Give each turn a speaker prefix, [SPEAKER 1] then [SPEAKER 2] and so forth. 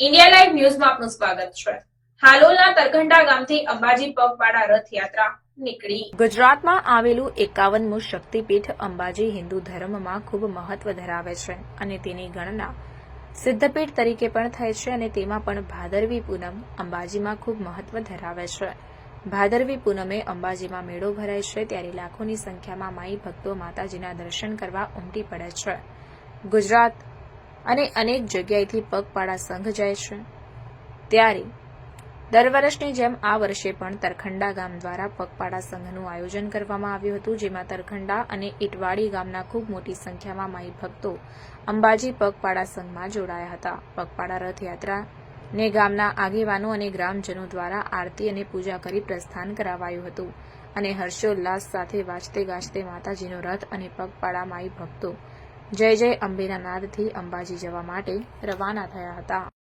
[SPEAKER 1] India live ન્યૂઝમાં આપનું સ્વાગત છે. હાલોલના તરઘંટા ગામથી અંબાજી પગપાળા રથયાત્રા નીકળી.
[SPEAKER 2] ગુજરાતમાં આવેલું એકાવનમું શક્તિપીઠ અંબાજી હિન્દુ ધર્મમાં ખૂબ મહત્વ ધરાવે છે અને તેની ગણના સિદ્ધપીઠ તરીકે પણ થાય છે અને તેમાં પણ ભાદરવી પૂનમ અંબાજીમાં ખૂબ મહત્વ ધરાવે છે. ભાદરવી પૂનમે અંબાજીમાં મેળો ભરાય છે ત્યારે લાખોની સંખ્યામાં માઈ ભક્તો માતાજીના દર્શન કરવા ઉમટી પડે છે. ગુજરાત અને અનેક જગ્યાએથી પગપાળા સંઘ જાય છે. ત્યારે, દર વર્ષની જેમ આ વર્ષે પણ તરખંડા ગામ દ્વારા પગપાળા સંઘનું આયોજન કરવામાં આવ્યું હતું, જેમાં તરખંડા અને ઇટવાડી ગામના ખૂબ મોટી સંખ્યામાં માઈ ભક્તો અંબાજી પગપાળા સંઘમાં જોડાયા હતા. પગપાળા રથયાત્રા ને ગામના આગેવાનો અને ગ્રામજનો દ્વારા આરતી અને પૂજા કરી પ્રસ્થાન કરાવાયું હતું અને હર્ષોલ્લાસ સાથે વાજતે ગાજતે માતાજીનો રથ અને પગપાળા માઈ ભક્તો જય જય અંબેના નાદથી અંબાજી જવા માટે રવાના થયા હતા.